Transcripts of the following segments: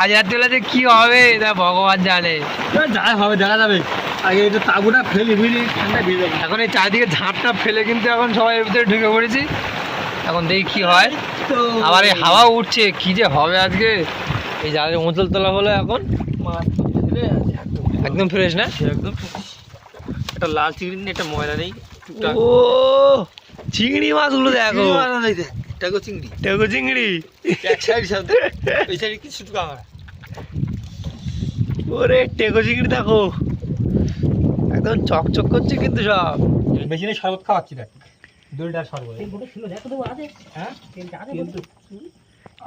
আজ রাত্রিবেলাতে কি হবে তা ভগবান জানে। যাই হবে দেখা যাবে। আগে একটু তাবুটা ফেলি ফেলি ঠান্ডা ভিজে যাবে এখন এই চারিদিকে ঝাঁপটা ফেলে কিন্তু এখন সবাই এর ভিতরে ঢুকে পড়েছি। এখন দেখি কি হয়। আবার এই হাওয়া উঠছে কি যে হবে আজকে? এই জালের উঁচল তোলা হলো এখন মাছ একদম। ফ্রেশ না? একদম একটা লাল চিংড়ি নেই একটা ময়লা নেই ও চিংড়ি মাছগুলো দেখো। টাকো চিংড়ি। টেকো চিংড়ি? এক সাইড সাথে ওই সাইডে কিছু টুকু আমার। ওরে টেকো চিংড়ি দেখো। একদম চকচক করছে কিন্তু সব। মেশিনে শরবত খাওয়াচ্ছি দেখ। দইটার শরবত। হ্যাঁ?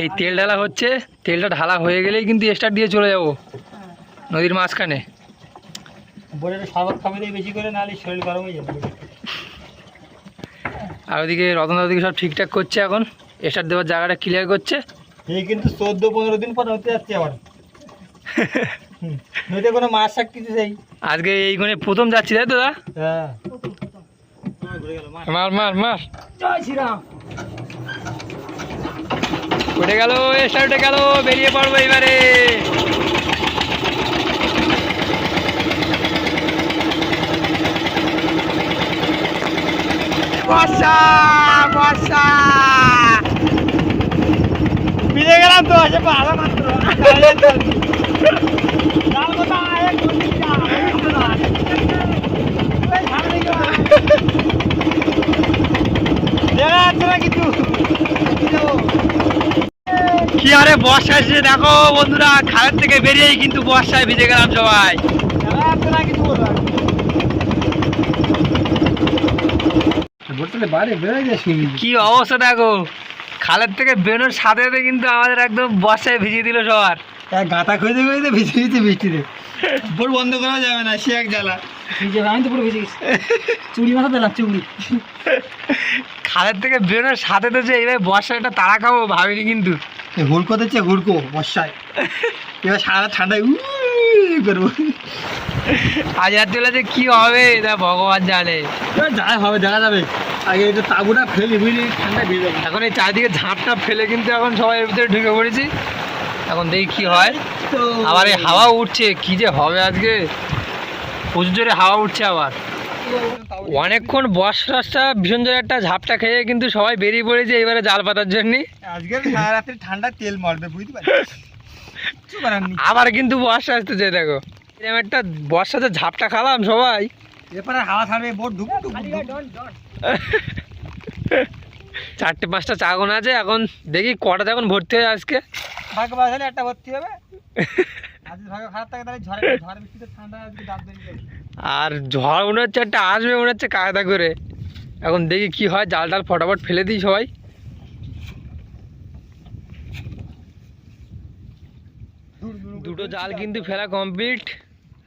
এই তেল ঢালা হচ্ছে তেলটা ঢালা হয়ে গেলেই কিন্তু স্টার্ট দিয়ে চলে যাব। নদীর মাঝখানে। বলে শরবত খাবে বেশি করে নাহলে শরীর গরম হয়ে যাবে। আর ওদিকে রতন দিকে সব ঠিকঠাক করছে এখন। স্টার্ট দেওয়ার জায়গাটা ক্লিয়ার করছে। এই কিন্তু চোদ্দ পনেরো দিন পর হতে যাচ্ছে আবার। হুম, নদীতে কোনো মাছ শাক কিছু নেই। আজকে এইখানে প্রথম যাচ্ছি তাই তো দা? হ্যাঁ। মার মার মার। উঠে গেল উঠে গেল বেরিয়ে পড়ব এবারে বর্ষা বর্ষা। ফিরে গেলাম তো আছে মাত্র কি আরে বর্ষা এসেছে দেখো বন্ধুরা খালের থেকে বেরিয়েই কিন্তু বর্ষায় ভিজে গেলাম সবাই দেখা যাচ্ছে না কিছু বলবার। বোতলে বাইরে বেরোয় যায় শুনি কি অবস্থা দেখো? খালের থেকে বেরোনোর সাথে সাথে কিন্তু আমাদের একদম বর্ষায় ভিজিয়ে দিল সবার। এক গাঁথা খুঁজতে খুঁজতে ভিজে ভিজে বৃষ্টিতে। বোর বন্ধ করা যাবে না সে এক জ্বালা। আমি তো পুরো ভিজে গেছি। চুড়ি মাথা দিলাম চুড়ি। খালের থেকে বেরোনোর সাথে তো যে এইভাবে বর্ষায় একটা তাড়া খাব ভাবিনি কিন্তু। হুড়কো দিচ্ছে হুড়কো বর্ষায়। এবার সারা ঠান্ডায় উ করব। আজ রাত্রিবেলা যে কি হবে তা ভগবান জানে। এবার যাই হবে দেখা যাবে। আগে একটু তাবুটা ফেলি ফেলি ঠান্ডা ভিজে এখন এই চারিদিকে ঝাঁপটা ফেলে কিন্তু এখন সবাই এর ভিতরে ঢুকে পড়েছি। এখন দেখি কি হয়। আবার এই হাওয়া উঠছে কি যে হবে আজকে? প্রচুর জোরে হাওয়া উঠছে আবার। অনেকক্ষণ বর্ষাটা ভীষণ জোরে একটা ঝাপটা খেয়ে কিন্তু সবাই বেরিয়ে পড়েছে এবারে জাল পাতার জন্য। আজকে সারা রাত্রি ঠান্ডা তেল মারবে বুঝতে পারছিস? আবার কিন্তু বর্ষা আসতেছে দেখো। এরকম একটা বর্ষাতে ঝাপটা খালাম সবাই। এরপরে হাওয়া ছাড়বে বোট ঢুক ঢুক। চারটে পাঁচটা চাগন আছে এখন দেখি কটা এখন ভর্তি হয় আজকে। ভাগ্য একটা ভর্তি হবে। আর ঝড় মনে হচ্ছে একটা আসবে মনে হচ্ছে কায়দা করে। এখন দেখি কি হয় জাল টাল ফটাফট ফেলে দিই সবাই। দুটো জাল কিন্তু ফেলা কমপ্লিট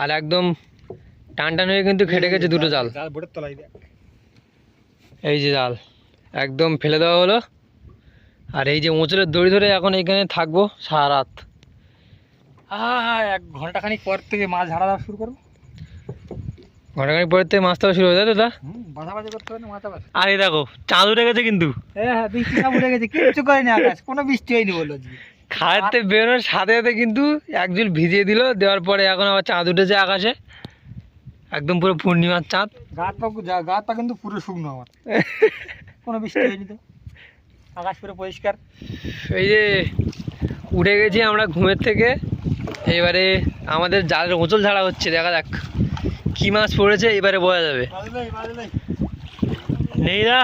আর একদম টান টান হয়ে কিন্তু খেটে গেছে দুটো জাল। জাল বোটের তলায় এই যে জাল একদম ফেলে দেওয়া হলো। আর এই যে মোচলের দড়ি ধরে এখন এখানে থাকব সারা রাত এক ঘণ্টা খানিক পর থেকে মাছ ঝাড়া দেওয়া শুরু করব। ঘন্টাখানি পরের থেকে মাছ ধরা শুরু হয়ে যায় তো তা? হুম বাঁধাবাজি করতে হবে না মাথাবাজি আর এই দেখো চাঁদ উঠে গেছে কিন্তু। হ্যাঁ হ্যাঁ বৃষ্টি উঠে গেছে কিচ্ছু করেনি আকাশ কোনো বৃষ্টি হয়নি বলল খাড়াতে বেরোনোর সাথে সাথে কিন্তু একজুল ভিজিয়ে দিল দেওয়ার পরে এখন আবার চাঁদ উঠেছে আকাশে। একদম পুরো পূর্ণিমার চাঁদ। গাছ পা গা- গা পা কিন্তু পুরো শুকনো আমার। কোনো বৃষ্টি হয়নি তো। আকাশ পুরো পরিষ্কার। এই যে উঠে গেছি আমরা ঘুমের থেকে। এবারে আমাদের জালের ওচল ঝাড়া হচ্ছে দেখা যাক কি মাছ পড়েছে এবারে বোঝা যাবে। নেই না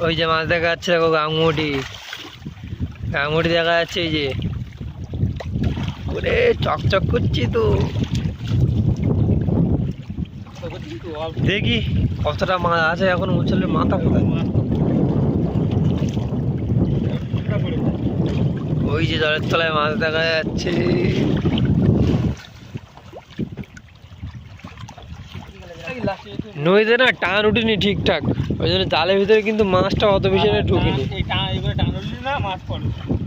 ওই যে মাছ দেখা যাচ্ছে দেখো গাঙ্গুটি। গাঙ্গুটি দেখা যাচ্ছে এই যে ওরে, চকচক করছি তো। দেখি, কতটা মাছ আছে এখন উঁচলের মাথা কোথায়? ওই যে জলের তলায় মাছ দেখা যাচ্ছে। নদীতে না টান উঠিনি ঠিকঠাক। ওই জন্য জালের ভিতরে কিন্তু মাছটা অত বেশি ঢুকিনি। টান টান না, মাছ পড়ো।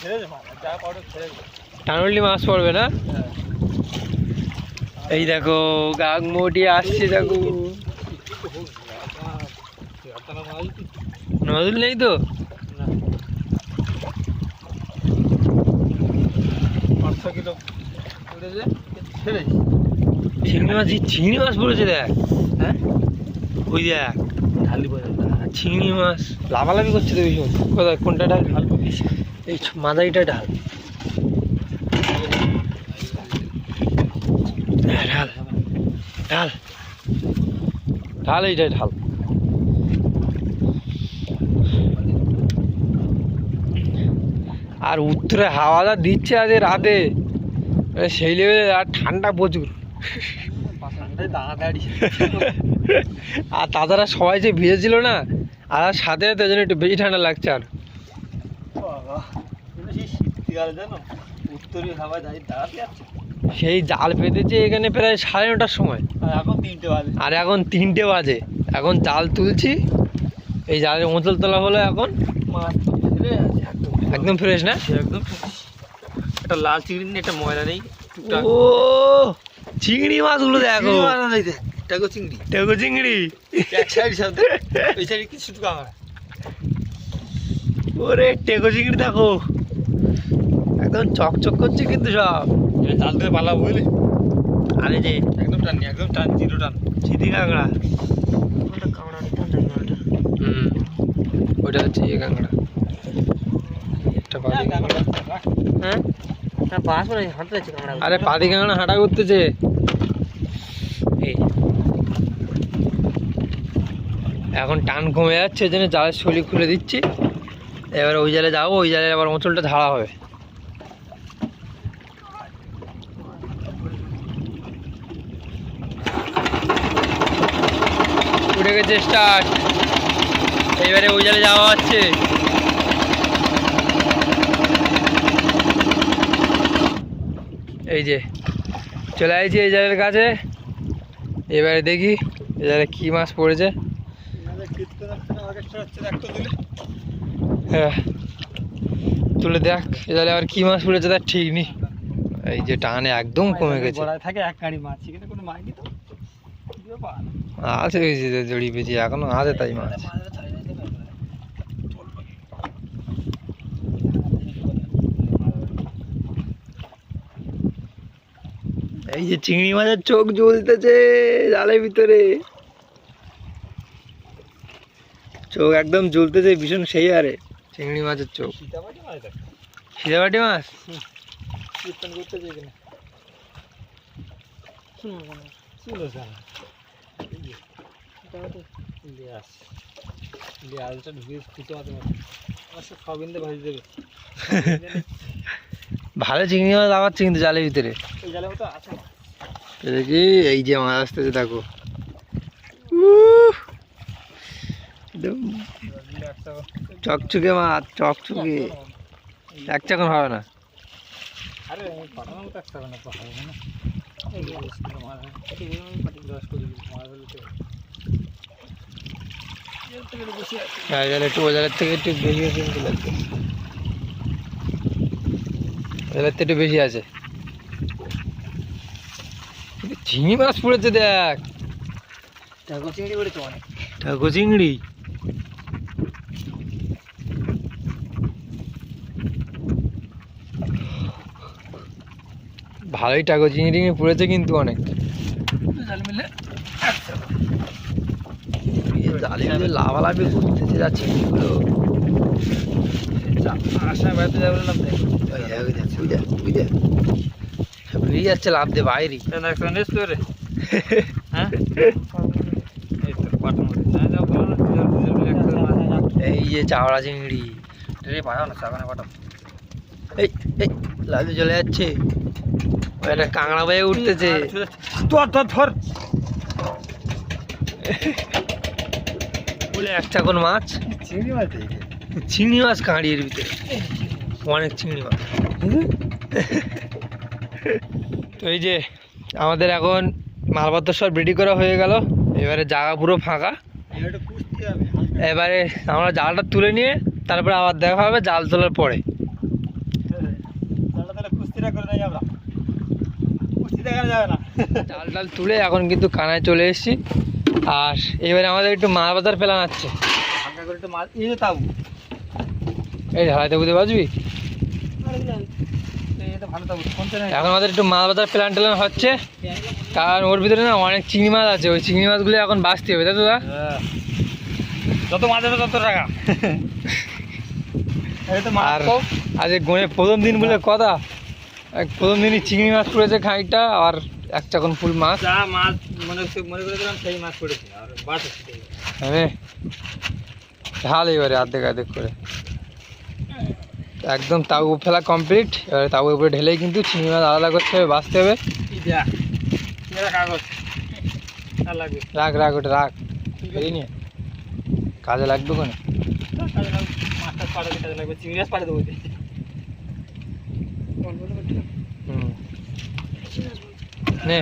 ছেড়ে দে টান উঠলে মাছ পড়বে না? এই দেখো গাংমটি আসছে দেখো। নজরুল নেই তো? চিংড়ি মাছ চিংড়ি মাছ পড়েছে দেখ। হ্যাঁ ওই দেখ। ঢালি চিংড়ি মাছ। লাভালাভি করছে তো ভীষণ। কোথায়? কোনটা ঢাল? এই মাদারিটা ঢাল। হ্যাঁ, ঢাল। ঢাল। ঢাল এইটা ঢাল। আর উত্তরে হাওয়াটা দিচ্ছে আজ রাতে সেই লেভেলে আর ঠান্ডা প্রচুর। আর তাছাড়া সবাই যে ভিজেছিল না আর সাথে সাথে একটু বেশি ঠান্ডা লাগছে আর। সেই জানো? উত্তরী হাওয়া দাঁড়িয়ে দাঁড়াতে যাচ্ছে। সেই জাল পেতেছে এখানে প্রায় সাড়ে নটার সময়। আর এখন তিনটে বাজে। আর এখন তিনটে বাজে। এখন জাল তুলছি। এই জালের মোচল তোলা হলো এখন। একদম ফ্রেশ না? একদম একটা লাল চিংড়ি নেই একটা ময়লা নেই। ও চিংড়ি মাছগুলো দেখো। টাকো চিংড়ি। দেখো চিংড়ি। এক সাইড সাথে। ওই সাইডে কিছু টুকু ওরে টেকো চিংড়ি দেখো। একদম চকচক করছে কিন্তু সব। জাল ধরে পালাবো বুঝলি? আরে যে একদম টান একদম টান জিরো টান। চিতি কাঁকড়া। হুম ওটা হচ্ছে ইয়ে কাঁকড়া। একটা পাতি কাঁকড়া হ্যাঁ? আরে পাতি কাঁকড়া হাঁটা করতেছে। এই। এখন টান কমে যাচ্ছে ওই জন্য জালের শলি খুলে দিচ্ছি। এবার ওই জালে যাব ওই জালে আবার মোচলটা ঝাড়া হবে। উঠে গেছে স্টার্ট এইবারে ওই জালে যাওয়া হচ্ছে। এই যে, চলে আসছি এই জালের কাছে। এবারে দেখি এই জালে কী মাছ পড়েছে। হ্যাঁ তুলে দেখ এ জালে আবার কী মাছ পড়েছে তার ঠিক নেই। এই যে টানে একদম কমে গেছে। থাকে এক কাড়ি মাছ সেখানে কোনো মাছ আছে ওই যে জড়ি পেঁচি এখনও আছে তাই মাছ এই যে চিংড়ি মাছের চোখ জ্বলতেছে জালের ভিতরে চোখ একদম জ্বলতেছে ভীষণ সেই আরে চিংড়ি মাছের চোখ সীতাবাড়ি মাছ করতে চাই কিনা ছিল স্যার লিয়াস লিয়াসটা ঢুকিয়ে ফুটে আছে অবশ্য সবিন্দে ভাজি দেবে ভালো চিংড়ি মাছ লাগাচ্ছে কিন্তু জালের ভিতরে দেখি এই যে মাছ আসতেছে দেখো চকচকে মাছ চকচকে এক চাকন হবে না আরে পাঠানোর মতো একটা হবে না পাঠাবো না এই যে দশ কিলো মাছ হয়। একটু থেকে একটু বেশি আছে কিন্তু থেকে একটু বেশি আছে। চিংড়ি মাছ পড়েছে দেখ। চিংড়ি পড়েছে অনেক। ঠাকুর চিংড়ি। ভালোই টাকো চিংড়ি পড়েছে কিন্তু অনেক জাল মিলে জালি দিয়ে লাভালাভি করতেছে যা চিংড়িগুলো আশা বেড়াতে যাবে না বেরিয়ে যাচ্ছে লাভ দে বাইরে এই যে চাওড়া চিংড়ি। রে পাঠাও না সাবানে পাঠাও। এই এই লাভে চলে যাচ্ছে। একটা কাঁকড়া বয়ে উঠতেছে। ধর ধর ধর। বলে এক চাকন মাছ। চিংড়ি মাছ চিংড়ি মাছ কাঁড়ির ভিতরে। অনেক চিংড়ি মাছ। তো এই যে আমাদের এখন মালপত্র সব রেডি করা হয়ে গেল। এবারে জায়গা পুরো ফাঁকা। এটা কুস্তি হবে এবারে আমরা জালটা তুলে নিয়ে তারপরে আবার দেখা হবে জাল তোলার পরে। জাল টাল তুলে এখন কিন্তু কানায় চলে এসেছি। আর এবারে আমাদের একটু মাছ বাজার প্ল্যান আছে। করে একটু মাছ এই যে তাবু এই ঢালাইতে বুঝতে পারবি ভালো তাবু কোনটা নেই এখন আমাদের একটু মাছ বাজার প্ল্যান ট্যান হচ্ছে। কারণ ওর ভিতরে না অনেক চিংড়ি মাছ আছে ওই চিংড়ি মাছগুলো এখন বাঁচতে হবে তাই তো দা। যত মাছ হবে তত টাকা। আর। আজ গনে প্রথম দিন বলে কথা। প্রথম দিনই চিংড়ি মাছ পড়েছে খানিকটা আর এক চাকন ফুল মাছ? যা মাছ মনে হচ্ছে- মনে করে দিলাম সেই মাছ পড়েছে আর হচ্ছে হ্যাঁ ঢাল এবারে অর্ধেক অর্ধেক করে। একদম তাবু ফেলা কমপ্লিট এবারে তাবুর উপরে ঢেলেই কিন্তু চিংড়ি মাছ আলাদা করতে হবে বাঁচতে হবে। এই দেখ মেরা কাগজ। আর লাগবে। রাখ রাখ ওটা রাখ। এই নিয়ে। কাজে লাগবে কোনে? কাজে লাগবে মাছটা পাড়াতে কাজে লাগবে চিংড়ি মাছ পাড়ে দেবো হুম নে ঢাল দি মাছ ধুলি মেরে দিই বাছে ধুলো এই আডাল আডাই না না।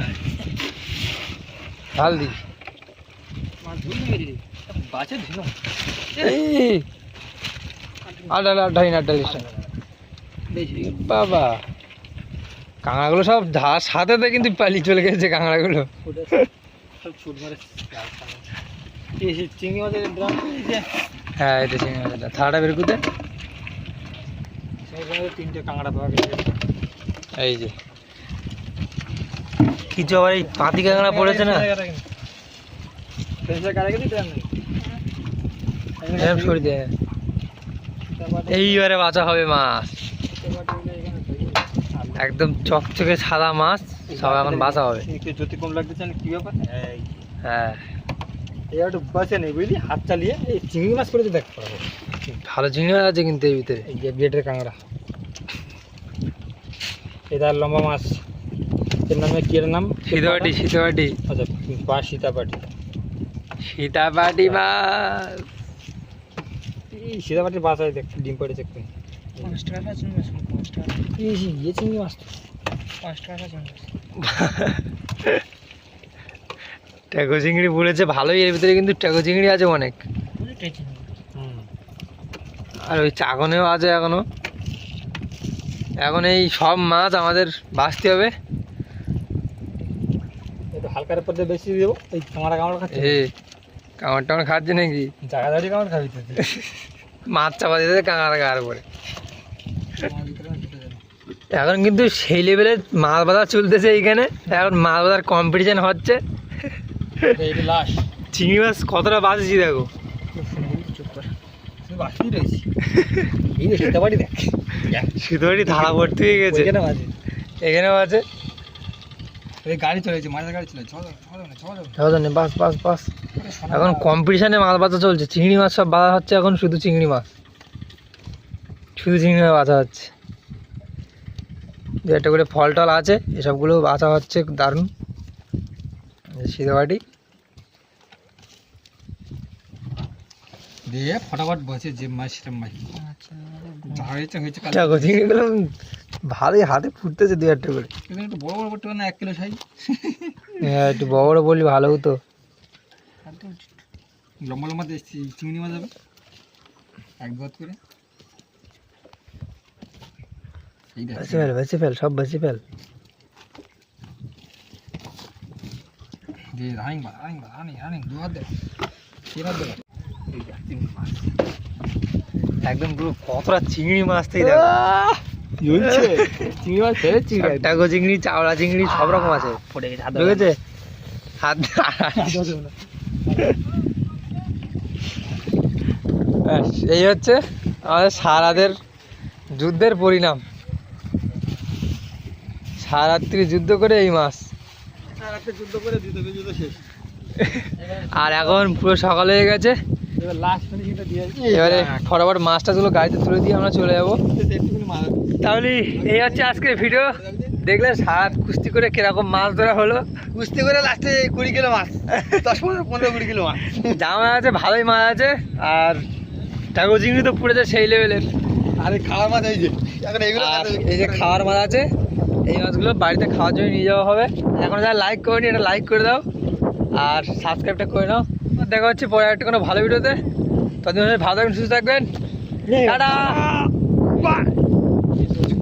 বেশি বাবা। কাঁকড়াগুলো সব ধার সাথে কিন্তু পালিয়ে চলে গেছে কাঁকড়াগুলো। সব ছুট মারে এই যে চিংড়ি মাছের হ্যাঁ এটা চিংড়ি থাড়া বের করতে তিনটে কাঁকড়া পাওয়া গেছে। এই যে। কিছু আবার এই পাতি কাঁকড়া পড়েছে না? এইবারে বাঁচা হবে মাছ। একদম চকচকে সাদা মাছ সব এখন বাঁচা হবে। কি ব্যাপার হ্যাঁ। একটু নেই বুঝলি হাত চালিয়ে এই চিংড়ি মাছ ভালো চিংড়ি মাছ আছে কিন্তু এই ভিতরে। এই কাঁকড়া। এটা লম্বা মাছ। এর নামে কি এর নাম? শীতবাটি শীতবাটি আচ্ছা বা সীতাপাটি। সীতাপাটি সীতাপাটির বাসায় দেখ ডিম ইয়ে চিংড়ি মাছ তো। ট্যাগো চিংড়ি পড়েছে ভালোই এর ভিতরে কিন্তু ট্যাগো চিংড়ি আছে অনেক। হুম। আর ওই চাগনেও আছে এখনও। এখন এই সব মাছ আমাদের বাঁচতে হবে। হালকার পর দিয়ে বেশি দেবো এই কাঁকড়া কামড় খাচ্ছে। কামড় টামড় খাচ্ছে নাকি? জায়গা দাঁড়িয়ে কামড় খাবি তো মাছ চাপা দিতে কাঁকড়া গার পরে এখন কিন্তু সেই লেভেলের মাছ বাজার চলতেছে এইখানে। এখন মাছ বাজার কম্পিটিশন হচ্ছে। চিংড়ি মাছ কতটা বাজেছি দেখো। শীতবাড়ি ধারা ভর্তি হয়ে গেছে। ওইখানে বাজে। এখানেও আছে। এই গাড়ি চলেছে মাঝের গাড়ি চলেছে। বাস বাস বাস। এখন কম্পিটিশনে মাছ বাঁচা চলছে চিংড়ি মাছ সব বাঁধা হচ্ছে এখন শুধু চিংড়ি মাছ। শুধু চিংড়ি মাছ বাঁচা হচ্ছে। দু একটা করে ফল টল আছে এসবগুলো বাঁচা হচ্ছে দারুণ। সিধেবাটি দিয়ে ফটাফট বসে যে মাছ সেটা মাছ। যা হয়েছে হয়েছে চিংড়িগুলো ভালোই হাতে ফুটতেছে দু একটা করে। একটু বড় বড় করতে না এক কিলো সাইজ হ্যাঁ একটু বড় বড় বললি ভালো হতো। লম্বা লম্বা চিংড়ি মাছ যাবে এক বাদ করে। বেঁচে ফেল বেঁচে ফেল সব বেঁচে ফেল। দিয়ে রানিং বা রানিং বা রানিং রানিং দু হাত দে। তিন দে। একদম পুরো কতটা চিংড়ি মাছ থেকে দেখো। চিংড়ি মাছ ফেলে চিংড়ি টাকো চিংড়ি চাওড়া চিংড়ি সব রকম আছে। পড়ে গেছে হাত হাত এই হচ্ছে আমাদের সারাদের যুদ্ধের পরিণাম। সারাত্রি যুদ্ধ করে এই মাছ যুদ্ধ করে যুদ্ধ শেষ। আর এখন পুরো সকাল হয়ে গেছে। এবার ফটাফট মাছটাগুলো গাড়িতে তুলে দিয়ে আমরা চলে যাব। তাহলে এই হচ্ছে আজকের ভিডিও দেখলে সারাত কুস্তি করে কীরকম মাছ ধরা হলো। কুস্তি করে লাস্টে কুড়ি কিলো মাছ। দশ পনেরো পনেরো কুড়ি কিলো মাছ। জামা আছে ভালোই মাছ আছে। আর টাকো চিংড়ি তো পুড়েছে সেই লেভেলের আরে খাওয়ার মাছ এই যে এখন এইগুলো এই যে খাওয়ার মাছ আছে এই মাছগুলো বাড়িতে খাওয়ার জন্য নিয়ে যাওয়া হবে। এখন যারা লাইক করেনি এটা লাইক করে দাও। আর সাবস্ক্রাইবটা করে নাও। দেখা হচ্ছে পরে একটা কোনো ভালো ভিডিওতে ততদিন ভালো থাকবেন সুস্থ থাকবেন। টাটা!